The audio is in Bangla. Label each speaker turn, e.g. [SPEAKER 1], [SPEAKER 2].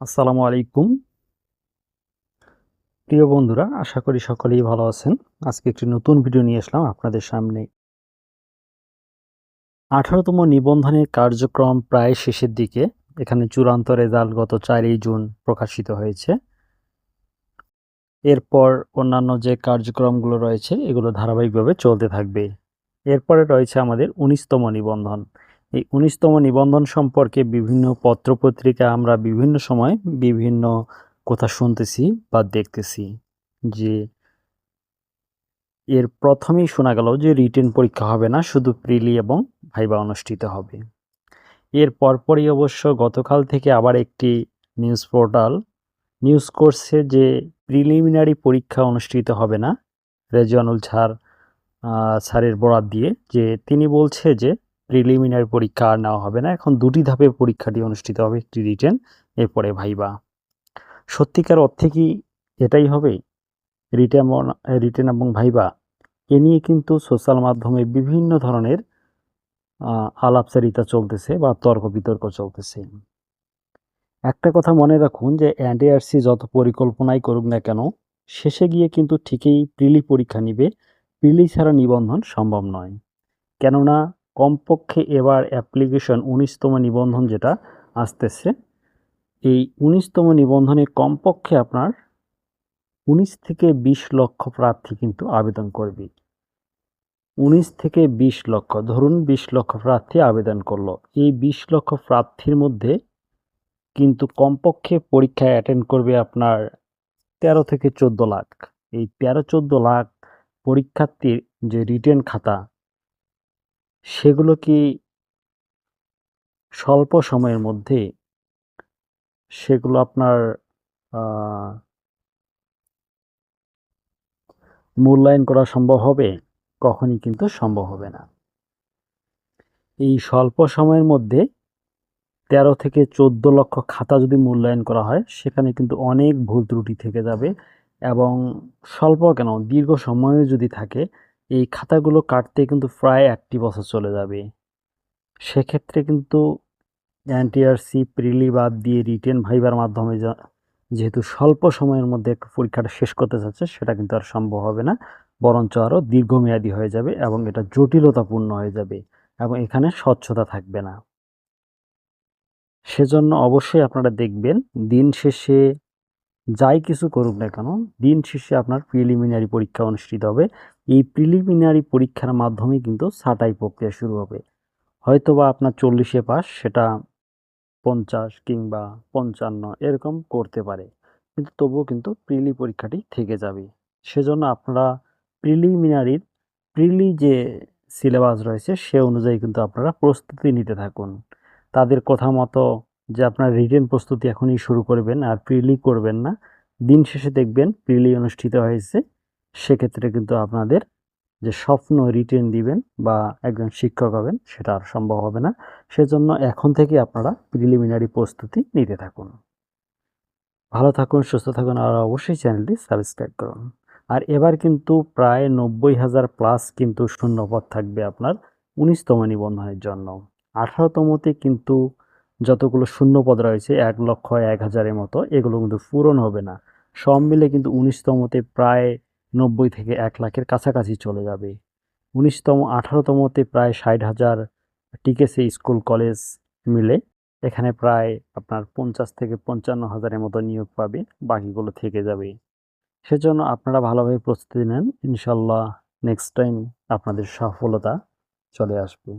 [SPEAKER 1] আসসালামু আলাইকুম। প্রিয় বন্ধুরা, আশা করি সকলেই ভালো আছেন। আজকে একটি নতুন ভিডিও নিয়ে আসলাম আপনাদের সামনে। আঠারোতম নিবন্ধনের কার্যক্রম প্রায় শেষের দিকে। এখানে চূড়ান্ত রেজাল্ট গত চারই জুন প্রকাশিত হয়েছে। এরপর অন্যান্য যে কার্যক্রমগুলো রয়েছে, এগুলো ধারাবাহিকভাবে চলতে থাকবে। এরপরে রয়েছে আমাদের উনিশতম নিবন্ধন। এই উনিশতম নিবন্ধন সম্পর্কে বিভিন্ন পত্রপত্রিকা আমরা বিভিন্ন সময় বিভিন্ন কথা শুনতেছি বা দেখতেছি যে এর প্রথমেই শোনা গেল যে রিটেন পরীক্ষা হবে না, শুধু প্রিলি এবং ভাইবা অনুষ্ঠিত হবে। এর পরপরই অবশ্য গতকাল থেকে আবার একটি নিউজ পোর্টাল নিউজ করছে যে প্রিলিমিনারি পরীক্ষা অনুষ্ঠিত হবে না, রেজওয়ানুল ছাড় স্যারের বরাত দিয়ে, যে তিনি বলছে যে প্রিলিমিনারি পরীক্ষা আর নেওয়া হবে না। এখন দুটি ধাপে পরীক্ষাটি অনুষ্ঠিত হবে, একটি রিটেন এরপরে ভাইবা। সত্যিকার অর্থে কি এটাই হবে? রিটেন রিটেন এবং ভাইবা এ নিয়ে কিন্তু সোশ্যাল মাধ্যমে বিভিন্ন ধরনের আলাপচারিতা চলতেছে বা তর্ক বিতর্ক চলতেছে। একটা কথা মনে রাখুন যে এনডিআরসি যত পরিকল্পনাই করুক না কেন, শেষে গিয়ে কিন্তু ঠিকই প্রিলি পরীক্ষা নিবে। প্রিলি ছাড়া নিবন্ধন সম্ভব নয়। কেননা কমপক্ষে এবার অ্যাপ্লিকেশন উনিশতম নিবন্ধন যেটা আসতেছে, এই উনিশতম নিবন্ধনে কমপক্ষে আপনার উনিশ থেকে বিশ লক্ষ প্রার্থী কিন্তু আবেদন করবে। উনিশ থেকে বিশ লক্ষ, ধরুন বিশ লক্ষ প্রার্থী আবেদন করল। এই বিশ লক্ষ প্রার্থীর মধ্যে কিন্তু কমপক্ষে পরীক্ষায় অ্যাটেন্ড করবে আপনার তেরো থেকে চোদ্দ লাখ। এই তেরো চোদ্দ লাখ পরীক্ষার্থীর যে রিটেন খাতা সেগুলো কি স্বল্প সময়ের মধ্যে সেগুলো আপনার মূল্যায়ন করা সম্ভব হবে? কখনই কিন্তু সম্ভব হবে না। এই স্বল্প সময়ের মধ্যে তেরো থেকে চোদ্দ লক্ষ খাতা যদি মূল্যায়ন করা হয়, সেখানে কিন্তু অনেক ভুল ত্রুটি থেকে যাবে এবং স্বল্প কেন? দীর্ঘ সময়ে যদি থাকে এই খাতাগুলো কাটতে কিন্তু প্রায় একটি বছর চলে যাবে। সেক্ষেত্রে কিন্তু এনটিআরসি প্রিলি বাদ দিয়ে রিটেন ভাইবার মাধ্যমে যেহেতু স্বল্প সময়ের মধ্যে পরীক্ষাটা শেষ করতে চাচ্ছে সেটা কিন্তু আর সম্ভব হবে না। বরঞ্চ আরও দীর্ঘমেয়াদী হয়ে যাবে এবং এটা জটিলতাপূর্ণ হয়ে যাবে এবং এখানে স্বচ্ছতা থাকবে না। সেজন্য অবশ্যই আপনারা দেখবেন, দিন শেষে যাই কিছু করুক না কেন, দিন শেষে আপনার প্রিলিমিনারি পরীক্ষা অনুষ্ঠিত হবে। এই প্রিলিমিনারি পরীক্ষার মাধ্যমে কিন্তু ছাঁটাই প্রক্রিয়া শুরু হবে। হয়তোবা আপনার চল্লিশে পাস সেটা পঞ্চাশ কিংবা পঞ্চান্ন এরকম করতে পারে। কিন্তু তবুও কিন্তু প্রিলি পরীক্ষাটি থেকে যাবে। সেজন্য আপনারা প্রিলিমিনারির প্রিলি যে সিলেবাস রয়েছে, সে অনুযায়ী কিন্তু আপনারা প্রস্তুতি নিতে থাকুন। তাদের কথা মতো যে আপনার রিটেন প্রস্তুতি এখনই শুরু করবেন আর প্রিলি করবেন না, দিন শেষে দেখবেন প্রিলি অনুষ্ঠিত হয়েছে। সেক্ষেত্রে কিন্তু আপনাদের যে স্বপ্ন রিটেন দিবেন বা একজন শিক্ষক হবেন সেটা আর সম্ভব হবে না। সেজন্য এখন থেকে আপনারা প্রিলিমিনারি প্রস্তুতি নিতে থাকুন। ভালো থাকুন, সুস্থ থাকুন আর অবশ্যই চ্যানেলটি সাবস্ক্রাইব করুন। আর এবার কিন্তু প্রায় নব্বই হাজার প্লাস কিন্তু শূন্যপদ থাকবে আপনার উনিশতম নিবন্ধনের জন্য। আঠারোতমতে কিন্তু যতগুলো শূন্যপদ রয়েছে, এক লক্ষ এক হাজারের মতো, এগুলো কিন্তু পূরণ হবে না। সব মিলে কিন্তু উনিশতমতে প্রায় নব্বই থেকে এক লাখের কাছাকাছি চলে যাবে। উনিশতম আঠারোতমতে প্রায় ষাট হাজার টিকেছে স্কুল, কলেজ মিলে। এখানে প্রায় আপনার পঞ্চাশ থেকে পঞ্চান্ন হাজারের মতো নিয়োগ পাবে, বাকিগুলো থেকে যাবে। সেজন্য আপনারা ভালোভাবে প্রস্তুতি নেন। ইনশাল্লাহ নেক্সট টাইম আপনাদের সফলতা চলে আসবে।